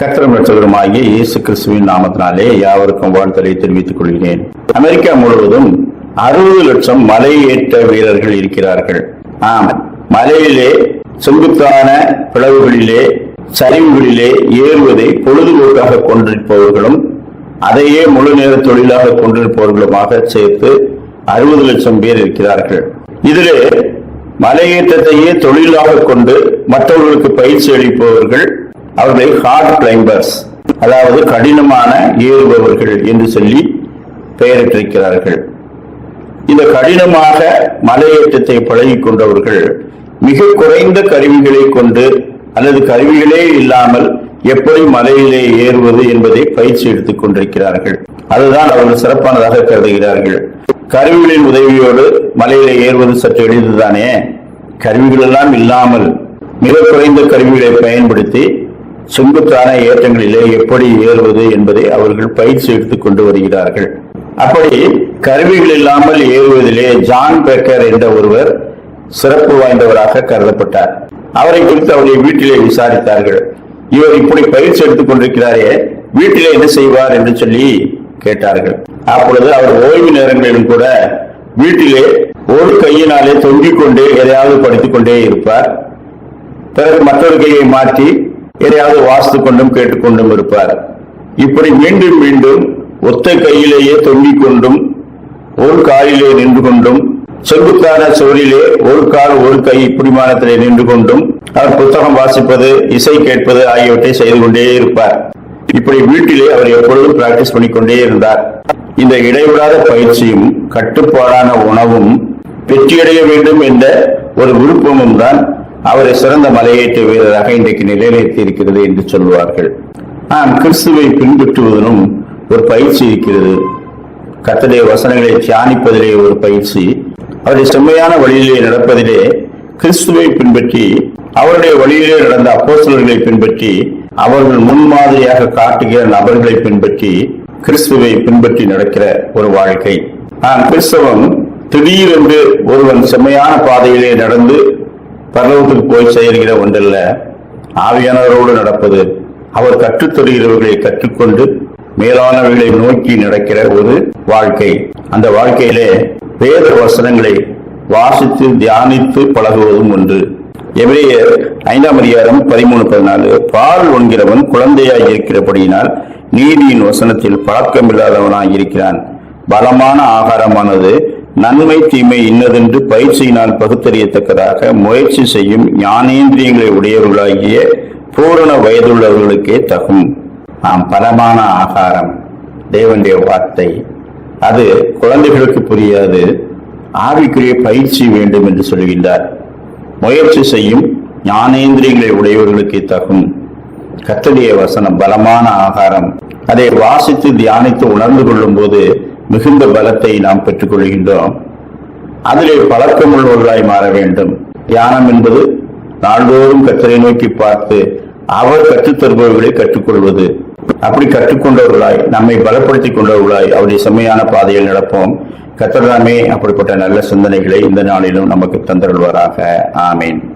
கத்திரம் ரட்சகருமாகிய இயேசு கிறிஸ்துவின் நாமத்தினாலே யாவருக்கும் வாழ்த்தலை தெரிவித்துக் கொள்கிறேன். அமெரிக்கா முழுவதும் அறுபது லட்சம் மலையேற்ற வீரர்கள் இருக்கிறார்கள். ஆம் மலையிலே செங்குத்தான பிளவுகளிலே சரிவுகளிலே ஏறுவதை பொழுதுபோக்காக கொண்டிருப்பவர்களும் அதையே முழு நேர தொழிலாக கொண்டிருப்பவர்களுமாக சேர்த்து அறுபது லட்சம் பேர் இருக்கிறார்கள். இதிலே மலையேற்றத்தையே தொழிலாக கொண்டு மற்றவர்களுக்கு பயிற்சி அளிப்பவர்கள் அவர்களை ஹார்ட் கிளைம்பர்ஸ். அதாவது கடினமான ஏறுபவர்கள் என்று சொல்லி பெயரிட்டிருக்கிறார்கள். இந்த கடினமாக மலையேற்றத்தை பழகி கொண்டவர்கள் மிக குறைந்த கருவிகளை கொண்டு அல்லது கருவிகளே இல்லாமல் எப்படி மலையிலே ஏறுவது என்பதை பயிற்சி எடுத்துக் கொண்டிருக்கிறார்கள். அதுதான் அவர்கள் சிறப்பானதாக கருதுகிறார்கள். கருவிகளின் உதவியோடு மலையிலே ஏறுவது சற்று எளிதுதானே? கருவிகள் எல்லாம் இல்லாமல் மிக குறைந்த கருவிகளை பயன்படுத்தி செங்குத்தான ஏற்றங்களிலே எப்படி ஏறுவது என்பதை அவர்கள் பயிற்சி எடுத்துக் கொண்டு வருகிறார்கள். அப்படி கருவிகள் இல்லாமல் ஏறுவதிலே ஜான் பேக்கர் என்ற ஒருவர் சிறப்பு வாய்ந்தவராக கருதப்பட்டார். அவரை குறித்து அவருடைய வீட்டிலே விசாரித்தார்கள். இவர் இப்படி பயிற்சி எடுத்துக் கொண்டிருக்கிறாரே வீட்டிலே என்ன செய்வார்? என்று சொல்லி கேட்டார்கள். அப்பொழுது அவர் ஓய்வு நேரங்களிலும் கூட வீட்டிலே ஒரு கையினாலே தொங்கிக் கொண்டு எதையாவது படித்துக் கொண்டே இருப்பார். பிறகு மற்றொரு கையை மாற்றி எதையாவது வாசித்துக் கொண்டும் கேட்டுக்கொண்டும் இருப்பார். இப்படி மீண்டும் மீண்டும் ஒத்த கையிலேயே தொங்கிக் கொண்டும் ஒரு காலிலே நின்று கொண்டும் செங்குத்தான சுவரிலே ஒரு கால் ஒரு கை பிடிமானத்திலே நின்று கொண்டும் அவர் புத்தகம் வாசிப்பது இசை கேட்பது ஆகியவற்றை செய்து கொண்டே இருப்பார். இப்படி வீட்டிலே அவர் எப்பொழுதும் பிராக்டிஸ் பண்ணிக்கொண்டே இருந்தார். இந்த இடைவிடாத பயிற்சியும் கட்டுப்பாடான உணவும் வெற்றியடைய வேண்டும் என்ற ஒரு விருப்பமும் தான் அவரை சிறந்த மலையேற்ற வீரராக இன்றைக்கு நிலைநிறுத்தி இருக்கிறது என்று சொல்வார்கள் ஆம் கிறிஸ்துவை பின்பற்றுவதனும் ஒரு பயிற்சி இருக்கிறது. கத்தடைய வசனங்களை தியானிப்பதிலே ஒரு பயிற்சி. அவருடைய செம்மையான வழியிலே நடப்பதிலே கிறிஸ்துவை பின்பற்றி அவருடைய வழியிலே நடந்த அப்போசலர்களை பின்பற்றி அவர்கள் முன்மாதிரியாக காட்டுகிற நபர்களை பின்பற்றி கிறிஸ்துவை பின்பற்றி நடக்கிற ஒரு வாழ்க்கை. ஆம் கிறிஸ்தவம் திடீரென்று ஒருவன் செம்மையான பாதையிலே நடந்து பரலோகத்துக்கு போய் செய்கிற ஒன்றல்ல. ஆவியானவரோடு நடப்பது அவர் கற்றுத்தருகிறவர்களை கற்றுக்கொண்டு மேலானவர்களை நோக்கி நடக்கிற ஒரு வாழ்க்கை. அந்த வாழ்க்கையிலே வேத வசனங்களை வாசித்து தியானித்து பழகுவதும் ஒன்று. எபிரேயர் ஐந்தாம் அதிகாரம் பதிமூணு பதினாலு பால் ஒன்கிறவன் குழந்தையாய் இருக்கிறபடியினால் நீதியின் வசனத்தில் பழக்கமில்லாதவனாய் இருக்கிறான். பலமான ஆகாரமானது நன்மை தீமை இன்னதென்று பயிற்சியினால் பகுத்தறியத்தக்கதாக முயற்சி செய்யும் ஞானேந்திரியங்களை உடையவர்களாகிய பூரண வயதுள்ளவர்களுக்கே தகும். நாம் பலமான ஆகாரம். தேவனுடைய வார்த்தை. அது குழந்தைகளுக்கு புரியாது. ஆவிக்குரிய பயிற்சி வேண்டும் என்று சொல்கின்றார். முயற்சி செய்யும் ஞானேந்திரியங்களை உடையவர்களுக்கே தகும். கத்தடைய வசனம் பலமான ஆகாரம். அதை வாசித்து தியானித்து உணர்ந்து கொள்ளும் போது மிகுந்த பலத்தை நாம் பெற்றுக் கொள்கின்றோம் அதிலே பழக்கமுள்ளவர்களாய் மாற வேண்டும். தியானம் என்பது நாள்தோறும் கத்தரை நோக்கி பார்த்து அவர் கற்றுத் தருபவர்களை கற்றுக்கொள்வது. அப்படி கற்றுக்கொண்டவர்களாய் நம்மை பலப்படுத்திக் கொண்டவர்களாய் அவருடைய செம்மையான பாதையில் நடப்போம். கத்தர்தாமே அப்படிப்பட்ட நல்ல சிந்தனைகளை இந்த நாளிலும் நமக்கு தந்தருள்வாராக. ஆமேன்.